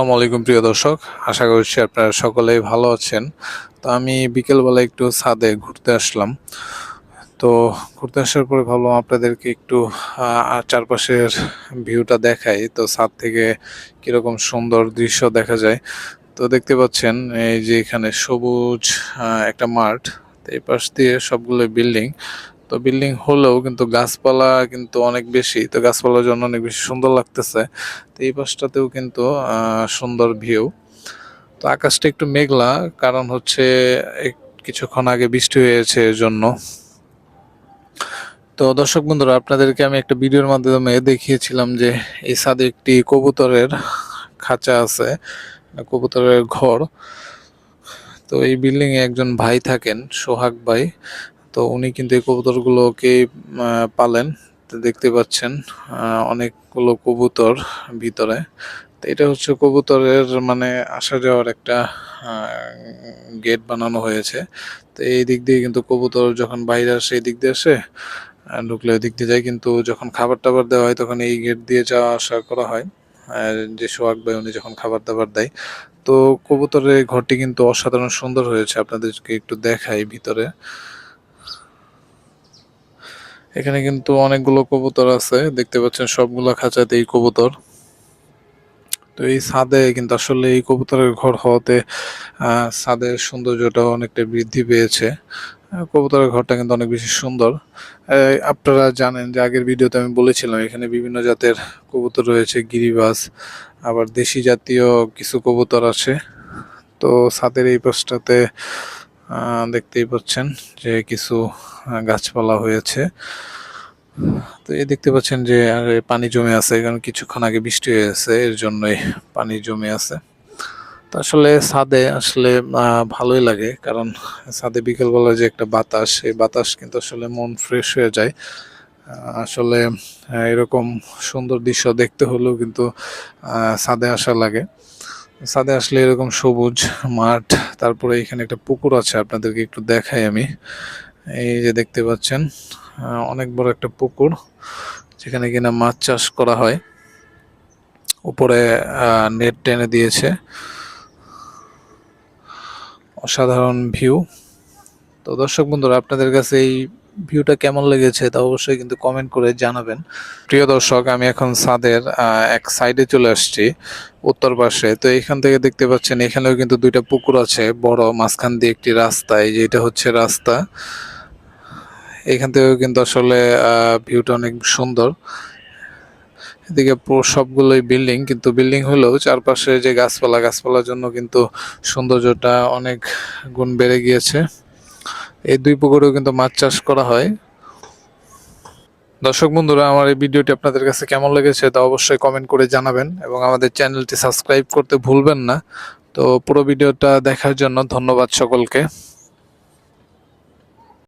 আসসালামু আলাইকুম, প্রিয় দর্শক। আশা করছি আপনারা সকলেই ভালো আছেন। তো আমি বিকেলবেলা একটু ছাদে ঘুরতে আসলাম। তো ঘুরতে আসার পরে ভাবলাম আপনাদেরকে একটু চারপাশের ভিউটা দেখাই। তো ছাদ থেকে কীরকম সুন্দর দৃশ্য দেখা যায়। তো দেখতে পাচ্ছেন, এই যে এখানে সবুজ একটা মাঠ। এই পাশ দিয়ে সবগুলো বিল্ডিং। তো বিল্ডিং হলেও কিন্তু গাছপালা কিন্তু অনেক বেশি, তো গাছপালার জন্য অনেক বেশি সুন্দর লাগতেছে। তো এই পাশটাতেও কিন্তু সুন্দর ভিউ তো আকাশটা একটু মেঘলা, কারণ হচ্ছে কিছুক্ষণ আগে বৃষ্টি হয়েছে এর জন্য। তো দর্শক বন্ধুরা, আপনাদেরকে আমি একটা ভিডিওর মাধ্যমে দেখিয়েছিলাম যে এই ছাদে একটি কবুতরের খাঁচা আছে, কবুতরের ঘর। তো এই বিল্ডিং এ একজন ভাই থাকেন, সোহাগ ভাই। তো উনি কিন্তু এই কবুতরগুলোকে পালেন। দেখতে পাচ্ছেন অনেকগুলো কবুতর ভিতরে। তো এটা হচ্ছে কবুতরের মানে আসা যাওয়ার একটা গেট বানানো হয়েছে। তো এই দিক দিয়ে কিন্তু কবুতর যখন বাইরে আসে, এই দিক দিয়ে আসে ঢুকলে ওই দিক দিয়ে যায়। কিন্তু যখন খাবার টাবার দেওয়া হয়, তখন এই গেট দিয়ে যাওয়া, আসা করা হয়। যে সোহাগ ভাই, উনি যখন খাবার দাবার দেয়, তো কবুতরের ঘরটি কিন্তু অসাধারণ সুন্দর হয়েছে। আপনাদেরকে একটু দেখাই ভিতরে। এখানে কিন্তু অনেকগুলো কবুতর আছে। দেখতে পাচ্ছেন সবগুলো খাঁচাতেই কবুতর। তো এই ছাদে কিন্তু আসলে এই কবুতরের ঘর হওয়াতে ছাদের সৌন্দর্যটা অনেকটা বৃদ্ধি পেয়েছে। কবুতরের ঘরটা কিন্তু অনেক বেশি সুন্দর। আপনারা জানেন যে আগের ভিডিওতে আমি বলেছিলাম, এখানে বিভিন্ন জাতের কবুতর রয়েছে গিরিবাস আবার দেশি জাতীয় কিছু কবুতর আছে। তো ছাদের এই পাশটাতে দেখতেই পাচ্ছেন যে কিছু গাছপালা হয়েছে। তো এই দেখতে পাচ্ছেন যে পানি জমে আছে, কারণ কিছুক্ষণ আগে বৃষ্টি হয়েছে, এর জন্যই পানি জমে আছে। তো আসলে ছাদে আসলে ভালোই লাগে, কারণ ছাদে বিকেলবেলা যে একটা বাতাস, এই বাতাস কিন্তু আসলে মন ফ্রেশ হয়ে যায়। আসলে এরকম সুন্দর দৃশ্য দেখতে হলেও কিন্তু ছাদে আসা লাগে। ছাদে আসলে এরকম সবুজ মাঠ, তারপরে এখানে একটা পুকুর আছে, আপনাদেরকে একটু দেখাই আমি। এই যে দেখতে পাচ্ছেন অনেক বড় একটা পুকুর, যেখানে কিনা মাছ চাষ করা হয়। উপরে নেট টেনে দিয়েছে। অসাধারণ ভিউ। তো দর্শক বন্ধুরা, আপনাদের কাছে এই ভিউটা কেমন লেগেছে তা অবশ্যই কিন্তু কমেন্ট করে জানাবেন। প্রিয় দর্শক, আমি এখন সাদের এক সাইডে চলে আসছি, উত্তর পাশে। তো এখান থেকে দেখতে পাচ্ছেন এখানেও কিন্তু দুইটা পুকুর আছে, বড় মাঝখান দিয়ে একটি রাস্তা, এই যে এটা হচ্ছে রাস্তা। এখান থেকেও কিন্তু আসলে ভিউটা অনেক সুন্দর। এদিকে সবগুলোই বিল্ডিং কিন্তু বিল্ডিং হলেও চারপাশে যে গাছপালা, গাছপালার জন্য কিন্তু সৌন্দর্যটা অনেক গুণ বেড়ে গিয়েছে। এই দুই পুকুরেও কিন্তু মাছ চাষ করা হয়। দর্শক বন্ধুরা, আমার এই ভিডিওটি আপনাদের কাছে কেমন লেগেছে তা অবশ্যই কমেন্ট করে জানাবেন এবং আমাদের চ্যানেলটি সাবস্ক্রাইব করতে ভুলবেন না। তো পুরো ভিডিওটা দেখার জন্য ধন্যবাদ সকলকে।